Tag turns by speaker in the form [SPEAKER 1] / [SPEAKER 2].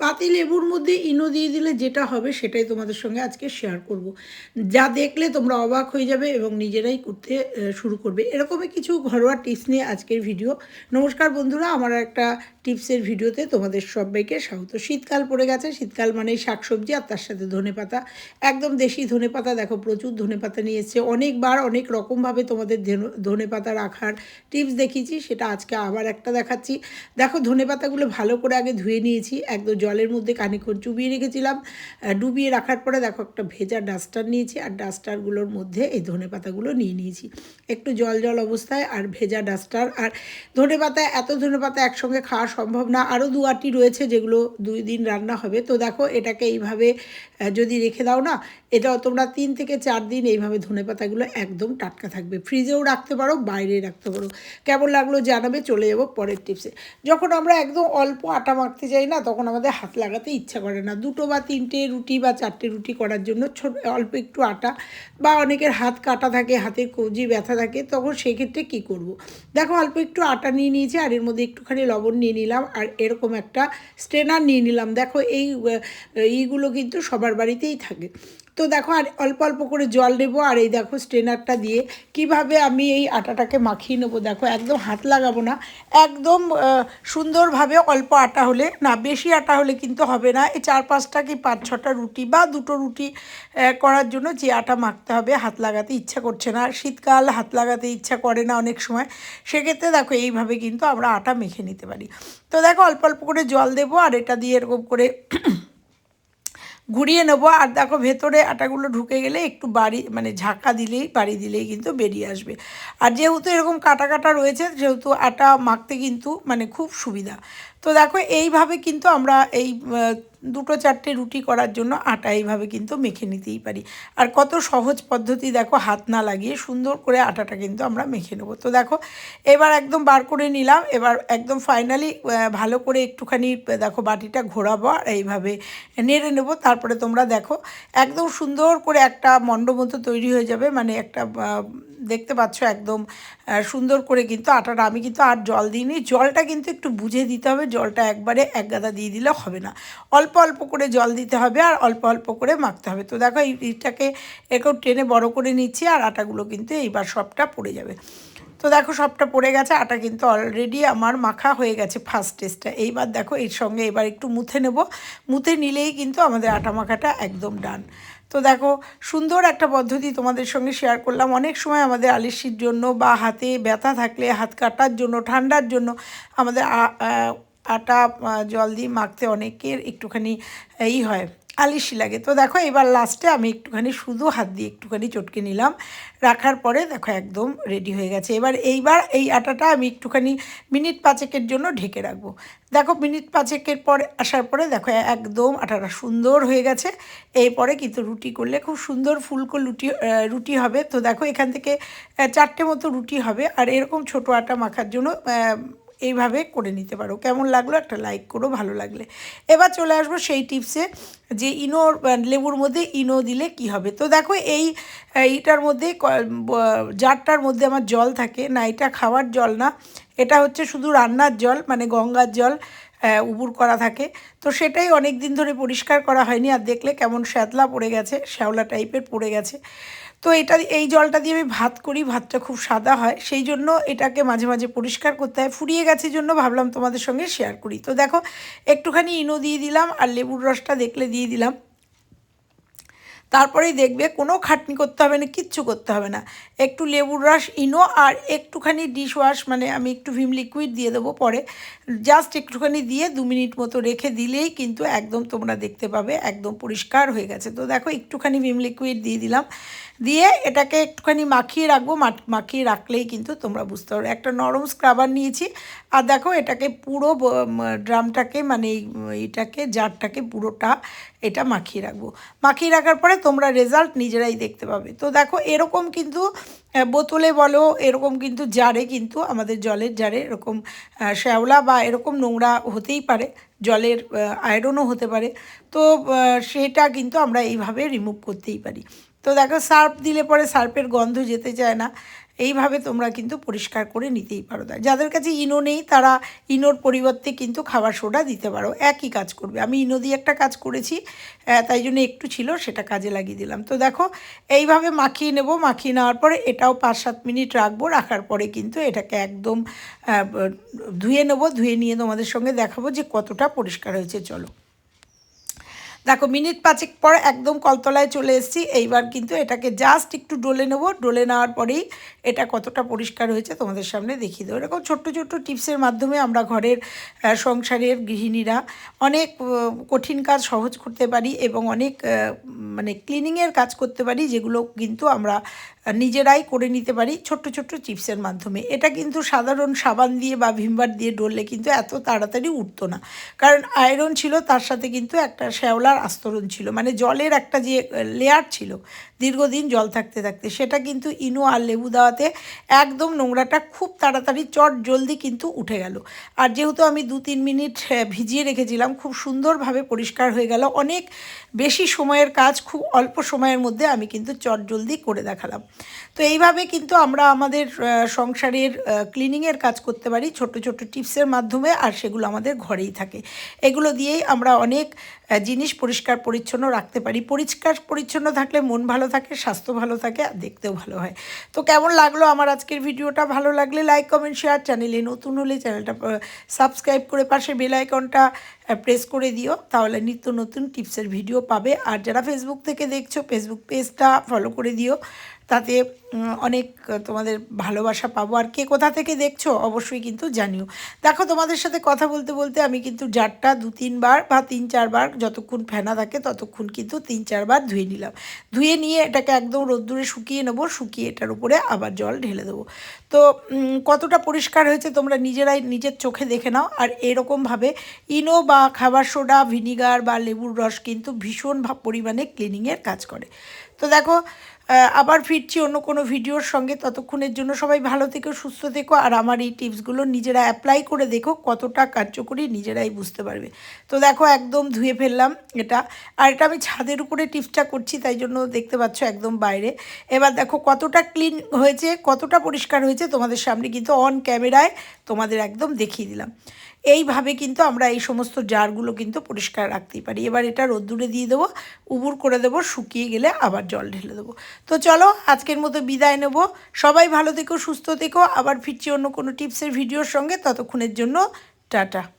[SPEAKER 1] পাতি লেবুর মধ্যে ইনো দিয়ে দিলে যেটা হবে সেটাই তোমাদের সঙ্গে আজকে শেয়ার করব। যা দেখলে তোমরা অবাক হয়ে যাবে এবং নিজেরাই করতে শুরু করবে। এরকমই কিছু ঘরোয়া টিপস নিয়ে আজকের ভিডিও নমস্কার বন্ধুরা, আমার একটা টিপসের ভিডিওতে তোমাদের সবাইকে স্বাগত। শীতকাল পড়ে গেছে। শীতকাল মানে শাকসবজি আর তার সাথে ধনেপাতা একদম দেশি ধনেপাতা দেখো, প্রচুর ধনেপাতা নিয়ে এসছে। অনেকবার অনেক রকমভাবে তোমাদের ধনেপাতা রাখার টিপস দেখিয়েছি। সেটা আজকে আবার একটা দেখাচ্ছি। দেখো ধনেপাতাগুলো ভালো করে আগে ধুয়ে নিয়েছি। একদম জলের মধ্যে খানিক্ষণ চুবিয়ে রেখেছিলাম। ডুবিয়ে রাখার পরে দেখো একটা ভেজা ডাস্টার নিয়েছি আর ডাস্টারগুলোর মধ্যে এই ধনেপাতাগুলো নিয়ে নিয়েছি। একটু জল জল অবস্থায় আর ভেজা ডাস্টার। আর ধনে ধনেপাতা এত ধনেপাতা একসঙ্গে খাওয়া সম্ভব না। আরও দু আটটি রয়েছে যেগুলো দুই দিন রান্না হবে। তো দেখো এটাকে এইভাবে যদি রেখে দাও না এটা তোমরা তিন থেকে চার দিন এইভাবে ধনেপাতাগুলো একদম টাটকা থাকবে। ফ্রিজেও রাখতে পারো, বাইরে রাখতে পারো। কেমন লাগল জানাবে, চলে যাব পরের টিপসে। যখন আমরা একদম অল্প আটা মাখতে যাই না, তখন আমাদের হাত লাগাতে ইচ্ছা করে না। দুটো বা তিনটে রুটি বা চারটে রুটি করার জন্য ছোট, অল্প একটু আটা বা অনেকের হাত কাটা থাকে, হাতের কবজি ব্যথা থাকে, তখন সেক্ষেত্রে কি করব। দেখো, অল্প একটু আটা নিয়ে নিয়েছি আর এর মধ্যে একটুখানি লবণ নিয়ে নিলাম আর এরকম একটা স্ট্রেনার নিয়ে নিলাম। দেখো, এই ইগুলো এইগুলো কিন্তু সবার বাড়িতেই থাকে। তো দেখো, আর অল্প অল্প করে জল নেব আর এই দেখো স্ট্রেনারটা দিয়ে কীভাবে আমি এই আটাটাকে মাখিয়ে নেব। দেখো, একদম হাত লাগাবো না, একদম সুন্দরভাবে অল্প আটা হলে, না, বেশি আটা হলে কিন্তু হবে না। এই চার পাঁচটা কি পাঁচ ছটা রুটি বা দুটো রুটি করার জন্য যে আটা মাখতে হবে, হাত লাগাতে ইচ্ছা করছে না। শীতকাল, হাত লাগাতে ইচ্ছা করে না অনেক সময়। সেক্ষেত্রে দেখো, এইভাবে কিন্তু আমরা আটা মেখে নিতে পারি। তো দেখো, অল্প অল্প করে জল দেবো, আর এটা দিয়ে এরকম করে ঘুরিয়ে নেব। আর দেখো ভেতরে আটাগুলো ঢুকে গেলে একটু বাড়ি মানে ঝাঁকা দিলেই, বাড়ি দিলেই কিন্তু বেরিয়ে আসবে। আর যেহেতু এরকম কাটা কাটা রয়েছে যেহেতু আটা মাখতে কিন্তু মানে খুব সুবিধা। তো দেখো এইভাবে কিন্তু আমরা এই দুটো চারটে রুটি করার জন্য আটা এইভাবে কিন্তু মেখে নিতেই পারি। আর কত সহজ পদ্ধতি দেখো, হাত না লাগিয়ে সুন্দর করে আটাটা কিন্তু আমরা মেখে নেব। তো দেখো, এবার একদম বার করে নিলাম, এবার একদম ফাইনালি ভালো করে একটুখানি, দেখো বাটিটা ঘোরাবো আর এইভাবে নেড়ে নেব। তারপরে তোমরা দেখো, একদম সুন্দর করে একটা মণ্ড মতো তৈরি হয়ে যাবে মানে একটা দেখতে পাচ্ছ একদম সুন্দর করে কিন্তু আটাটা, আমি কিন্তু আর জল দিইনি। জলটা কিন্তু একটু বুঝে দিতে হবে, জলটা একবারে এক গাদা দিয়ে দিলে হবে না। অল্প অল্প করে জল দিতে হবে আর অল্প অল্প করে মাখতে হবে। তো দেখো, এই এইটাকে একটু টেনে বড় করে নিচ্ছি আর আটাগুলো কিন্তু এইবার সবটা পড়ে যাবে। তো দেখো, সবটা পড়ে গেছে, আটা কিন্তু অলরেডি আমার মাখা হয়ে গেছে ফার্স্ট টেস্টটা এইবার দেখো, এর সঙ্গে এবার একটু মুথে নেব। মুথে নিলেই কিন্তু আমাদের আটা মাখাটা একদম ডান তো দেখো, সুন্দর একটা পদ্ধতি তোমাদের সঙ্গে শেয়ার করলাম। অনেক সময় আমাদের আলিসির জন্য বা হাতে ব্যথা থাকলে, হাত কাটার জন্য, ঠান্ডার জন্য আমাদের আটা জল দিয়ে মাখতে অনেকের একটুখানি এই হয়। আলিশি লাগে। তো দেখো এবার লাস্টে আমি একটুখানি শুধু হাত দিয়ে একটুখানি চটকে নিলাম। রাখার পরে দেখো একদম রেডি হয়ে গেছে। এবার এইবার এই আটাটা আমি একটুখানি মিনিট পাঁচেকের জন্য ঢেকে রাখব। দেখো মিনিট পাঁচেকের পরে আসার পরে দেখো একদম আটাটা সুন্দর হয়ে গেছে। এরপরে কিন্তু রুটি করলে খুব সুন্দর ফুলকো রুটি রুটি হবে। তো দেখো এখান থেকে চারটে মতো রুটি হবে। আর এরকম ছোটো আটা মাখার জন্য এইভাবে করে নিতে পারো। কেমন লাগল একটা লাইক করো, ভালো লাগলে। এবার চলে আসব সেই টিপসে যে ইনো, লেবুর মধ্যে ইনো দিলে কি হবে। তো দেখো এই, এইটার মধ্যে জারটার মধ্যে আমার জল থাকে। না, এটা খাওয়ার জল না। এটা হচ্ছে শুধু রান্নার জল মানে গঙ্গার জল উবুর করা থাকে। তো সেটাই অনেক দিন ধরে পরিষ্কার করা হয়নি। আর দেখলে কেমন শ্যাতলা পড়ে গেছে, শ্যাওলা টাইপের পড়ে গেছে। তো এটা এই জলটা দিয়ে আমি ভাত করি, ভাতটা খুব সাদা হয়। সেই জন্য এটাকে মাঝে মাঝে পরিষ্কার করতে হয়। ফুরিয়ে গেছে জন্য ভাবলাম তোমাদের সঙ্গে শেয়ার করি। তো দেখো, একটুখানি ইনো দিয়ে দিলাম আর লেবুর রসটা দেখলে দিয়ে দিলাম। তারপরেই দেখবে কোনো খাটনি করতে হবে না, কিচ্ছু করতে হবে না। একটু লেবুর রস, ইনো আর একটুখানি ডিশ ওয়াশ মানে আমি একটু ভিম লিকুইড দিয়ে দেবো পরে। জাস্ট একটুখানি দিয়ে দু মিনিট মতো রেখে দিলেই কিন্তু একদম তোমরা দেখতে পাবে, একদম পরিষ্কার হয়ে গেছে। তো দেখো, একটুখানি ভিম লিকুইড দিয়ে দিলাম। দিয়ে এটাকে একটুখানি মাখিয়ে রাখব। মাখিয়ে রাখলেই কিন্তু তোমরা বুঝতে পারবে। একটা নরম স্ক্রাবার নিয়েছি। আর দেখো, এটাকে পুরো ড্রামটাকে মানে এইটাকে, জারটাকে পুরোটা এটা মাখিয়ে রাখব। মাখিয়ে রাখার পরে তোমরা রেজাল্ট নিজেরাই দেখতে পাবে। তো দেখো, এরকম কিন্তু বোতলে বলো, এরকম কিন্তু জারে কিন্তু আমাদের জলের জারে এরকম শ্যাওলা বা এরকম নোংরা হতেই পারে। জলের আয়রনও হতে পারে। তো সেটা কিন্তু আমরা এইভাবে রিমুভ করতেই পারি। তো দেখো, সার্ফ দিলে পরে সার্পের গন্ধ যেতে চায় না। এইভাবে তোমরা কিন্তু পরিষ্কার করে নিতেই পারো। যাদের কাছে ইনো নেই, তারা ইনোর পরিবর্তে কিন্তু খাবার সোডা দিতে পারো। একই কাজ করবে। আমি ইনো দিয়ে একটা কাজ করেছি তাই জন্য একটু ছিল, সেটা কাজে লাগিয়ে দিলাম। তো দেখো, এইভাবে মাখিয়ে নেব। মাখিয়ে নেওয়ার পরে এটাও পাঁচ সাত মিনিট রাখব। রাখার পরে কিন্তু এটাকে একদম ধুয়ে নেব। ধুয়ে নিয়ে তোমাদের সঙ্গে দেখাবো যে কতটা পরিষ্কার হয়েছে। চলো। দেখো, মিনিট পাঁচেক পর একদম কলতলায় চলে এসেছি। এইবার কিন্তু এটাকে জাস্ট একটু ডলে নেব। ডলে নেওয়ার পরেই এটা কতটা পরিষ্কার হয়েছে তোমাদের সামনে দেখিয়ে দেবো। এরকম ছোট্ট ছোট্ট টিপসের মাধ্যমে আমরা ঘরের সংসারের গৃহিণীরা অনেক কঠিন কাজ সহজ করতে পারি এবং অনেক মানে ক্লিনিংয়ের কাজ করতে পারি যেগুলো কিন্তু আমরা নিজেরাই করে নিতে পারি ছোট্ট ছোট্ট চিপসের মাধ্যমে। এটা কিন্তু সাধারণ সাবান দিয়ে বা ভিমবার দিয়ে ডললে কিন্তু এত তাড়াতাড়ি উঠতো না। কারণ আয়রন ছিল, তার সাথে কিন্তু একটা শ্যাওলার আস্তরণ ছিল। মানে জলের একটা যে লেয়ার ছিল, দীর্ঘদিন জল থাকতে থাকতে। সেটা কিন্তু ইনো আর লেবু দেওয়াতে একদম নোংরাটা খুব তাড়াতাড়ি, চট জলদি কিন্তু উঠে গেল। আর যেহেতু আমি দু তিন মিনিট ভিজিয়ে রেখেছিলাম, খুব সুন্দরভাবে পরিষ্কার হয়ে গেল। অনেক বেশি সময়ের কাজ, খুব অল্প সময়ের মধ্যে আমি কিন্তু চট জলদি করে দেখালাম। তো এইভাবে কিন্তু আমরা আমাদের সংসারের ক্লিনিংয়ের কাজ করতে পারি, ছোট ছোট টিপসের মাধ্যমে, আর সেগুলো আমাদের ঘরেই থাকে। এগুলো দিয়েই আমরা অনেক জিনিস পরিষ্কার পরিচ্ছন্ন রাখতে পারি। পরিষ্কার পরিচ্ছন্ন থাকলে মন ভালো থাকে, স্বাস্থ্য ভালো থাকে আর দেখতেও ভালো হয়। তো কেমন লাগল আমার আজকের ভিডিওটা? ভালো লাগলে লাইক কমেন্ট শেয়ার চ্যানেলে নতুন হলে চ্যানেলটা সাবস্ক্রাইব করে পাশে বেল আইকনটা প্রেস করে দিও। তাহলে নিত্য নতুন টিপসের ভিডিও পাবে। আর যারা ফেসবুক থেকে দেখছ ফেসবুক পেজটা ফলো করে দিও। তাতে অনেক তোমাদের ভালোবাসা পাবো। আর কে কোথা থেকে দেখছ অবশ্যই কিন্তু জানিও। দেখো, তোমাদের সাথে কথা বলতে বলতে আমি কিন্তু জারটা দু তিনবার বা তিন চারবার যতক্ষণ ফেনা থাকে ততক্ষণ কিন্তু তিন চারবার ধুয়ে নিলাম। ধুয়ে নিয়ে এটাকে একদম রোদ্দুরে শুকিয়ে নেব, শুকিয়ে এটার উপরে আবার জল ঢেলে দেবো। তো কতটা পরিষ্কার হয়েছে তোমরা নিজেরাই নিজের চোখে দেখে নাও। আর এরকমভাবে ইনো বা খাবার সোডা, ভিনিগার বা লেবুর রস কিন্তু ভীষণ পরিমাণে ক্লিনিংয়ের কাজ করে। তো দেখো আবার ফিরছি অন্য কোনো ভিডিওর সঙ্গে। ততক্ষণের জন্য সবাই ভালো থেকো, সুস্থ থেকো, আর আমার এই টিপসগুলো নিজেরা অ্যাপ্লাই করে দেখো কতটা কার্যকরী নিজেরাই বুঝতে পারবে। তো দেখো একদম ধুয়ে ফেললাম এটা। আর এটা আমি ছাদের উপরে টিপসটা করছি, তাই জন্য দেখতে পাচ্ছ একদম বাইরে। এবার দেখো কতটা ক্লিন হয়েছে, কতটা পরিষ্কার হয়েছে তোমাদের সামনে কিন্তু অন ক্যামেরায় তোমাদের একদম দেখিয়ে দিলাম। এইভাবে কিন্তু আমরা এই সমস্ত জারগুলো কিন্তু পরিষ্কার রাখতেই পারি। এবার এটা রোদ্দুরে দিয়ে দেবো, উবুর করে দেবো, শুকিয়ে গেলে আবার জল ঢেলে দেবো। তো চলো, আজকের মতো বিদায় নেব। সবাই ভালো থেকো, সুস্থ থেকো। আবার ফিরছি অন্য কোনো টিপসের ভিডিওর সঙ্গে। ততক্ষণের জন্য, টাটা।